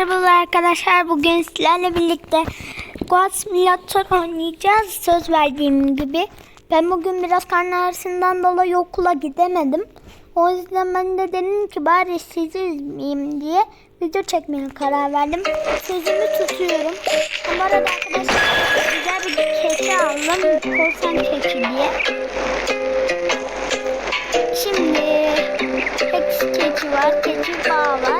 Merhabalar arkadaşlar. Bugün sizlerle birlikte Goat Simulator oynayacağız. Söz verdiğim gibi. Ben bugün biraz karnı ağrısından dolayı okula gidemedim. O yüzden ben de dedim ki bari sizi üzmeyeyim diye video çekmeye karar verdim. Sözümü tutuyorum. Bu arada arkadaşlar güzel bir keçi aldım. Korsan keçi diye. Şimdi keçi var, keçi bağ var.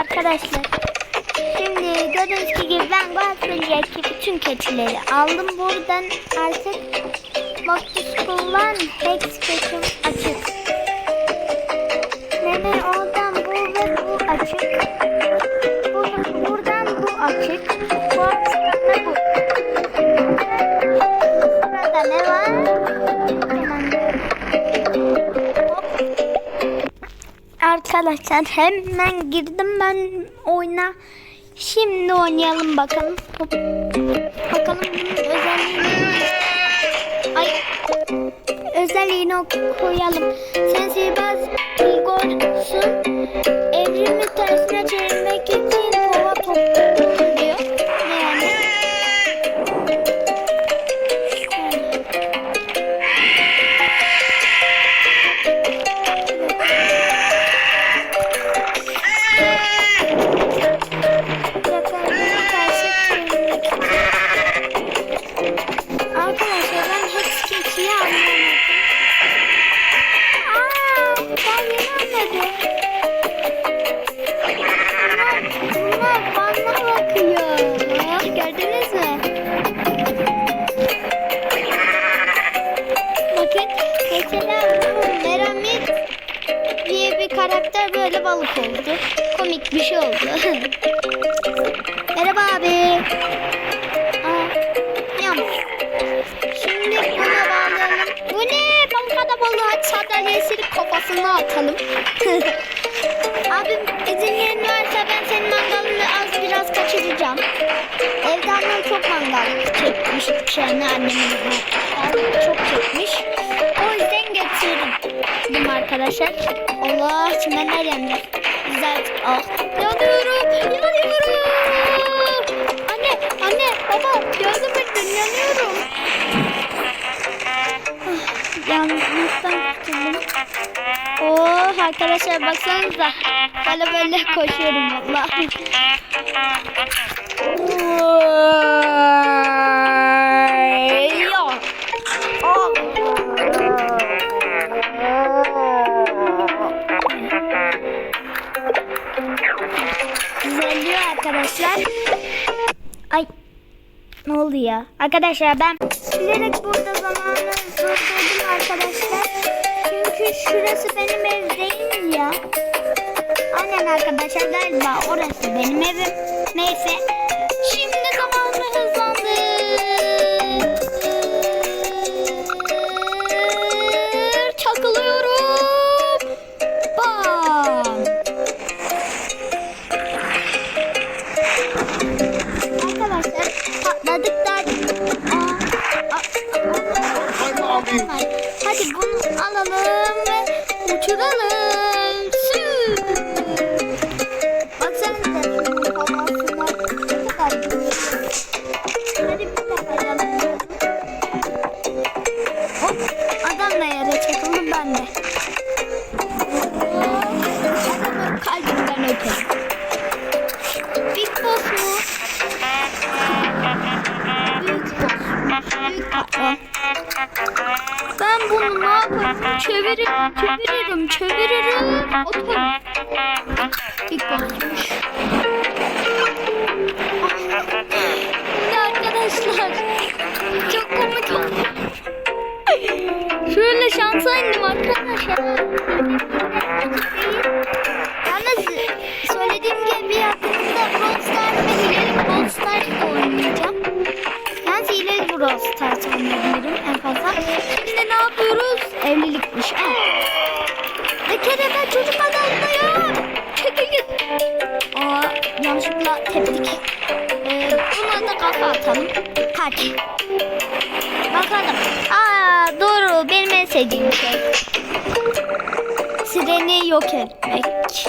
Arkadaşlar? Şimdi gördüğünüz gibi ben Guardian'daki bütün keçileri aldım. Buradan artık Noctis kullan Hex keçim Arkadaşlar hemen girdim ben oyuna. Şimdi oynayalım bakalım. Hop. Bakalım bunun özelliğini. Koyalım. Sen sihirbaz Igor'sun. Evrimi tersine çevirmek bir şey oldu. Merhaba abi. Aa, yalnız. Şimdi buna bağlayalım. Bu ne? Balık da balığı aç sandalyesini kafasına atalım. Abim izinlerin varsa ben senin mangalını az biraz kaçıracağım. Evde annem çok mangal çekmiş. Yani annemin çok çekmiş. Arkadaşlar. Allah çimenler yandı. Güzel. Ah. Yanıyorum. Yanıyorum. Anne, anne, baba yardım edin yanıyorum. Ah, Yanlıktan kurtuldum. Oh arkadaşlar baksanıza. Böyle böyle koşuyorum valla. Arkadaşlar. Ay ne oldu ya? Arkadaşlar ben bilerek burada zamanı durdurdum arkadaşlar. Çünkü şurası benim ev değil ya. Aynen arkadaşlar galiba orası benim evim. Neyse. Hadi bunu alalım ve uçuralım. Sü. Baksanıza şunun havasına ne kadar. Hadi bir bakalım. Hop adam da yere çakıldı ben de. Patron. Ben bunu ne yaparım? Çeviririm, çeviririm, çeviririm. Atarım. Boss'muş. Bu ne arkadaşlar? Çok komik oldu. Şöyle şansa indim arkadaşlar. Evlilikmiş. Ha. Bir kere ben çocuk adamdayım. Çekilin. Aa, da teptik. Ee, buna da kafa atalım. Kaç. Bakalım. Aa doğru benim en sevdiğim şey. Sireni yok etmek.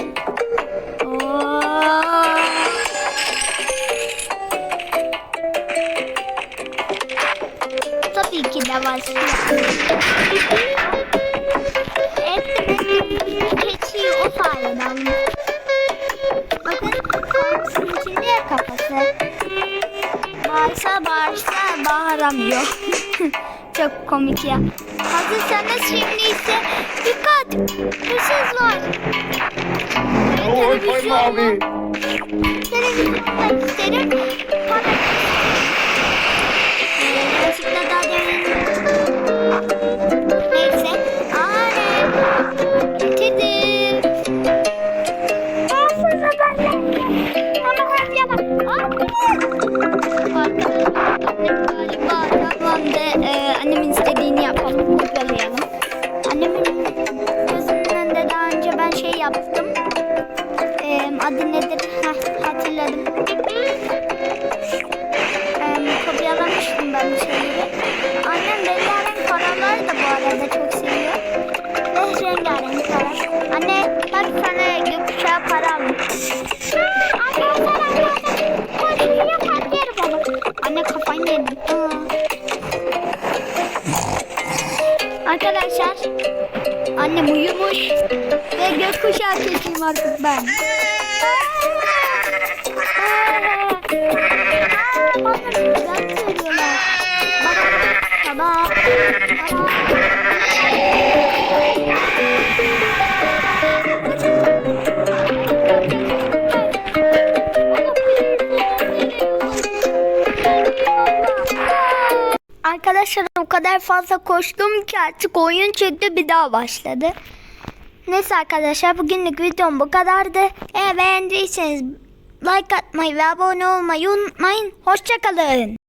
Oo. Tabii ki de var. Sayeden. Bakın karpuzun içinde kafası. Bağırsa bağırsa bağıramıyor. Çok komik ya. Hazırsanız şimdi ise dikkat hırsız var. Abi. Televizyonda isterim. Da çok seviyor. Ve rengarenk para. Anne bak sana gökkuşağı para almış. Arkadaşlar arkadaşlar. Koşuyu yapar yerim onu. Anne kafayı yedim. Aa. Arkadaşlar annem uyumuş ve gökkuşağı keseyim artık ben. Aa, söylüyorlar. Bak, baba. Arkadaşlar o kadar fazla koştum ki artık oyun çöktü bir daha başladı. Neyse arkadaşlar bugünlük videom bu kadardı. Eğer beğendiyseniz like atmayı ve abone olmayı unutmayın. Hoşçakalın.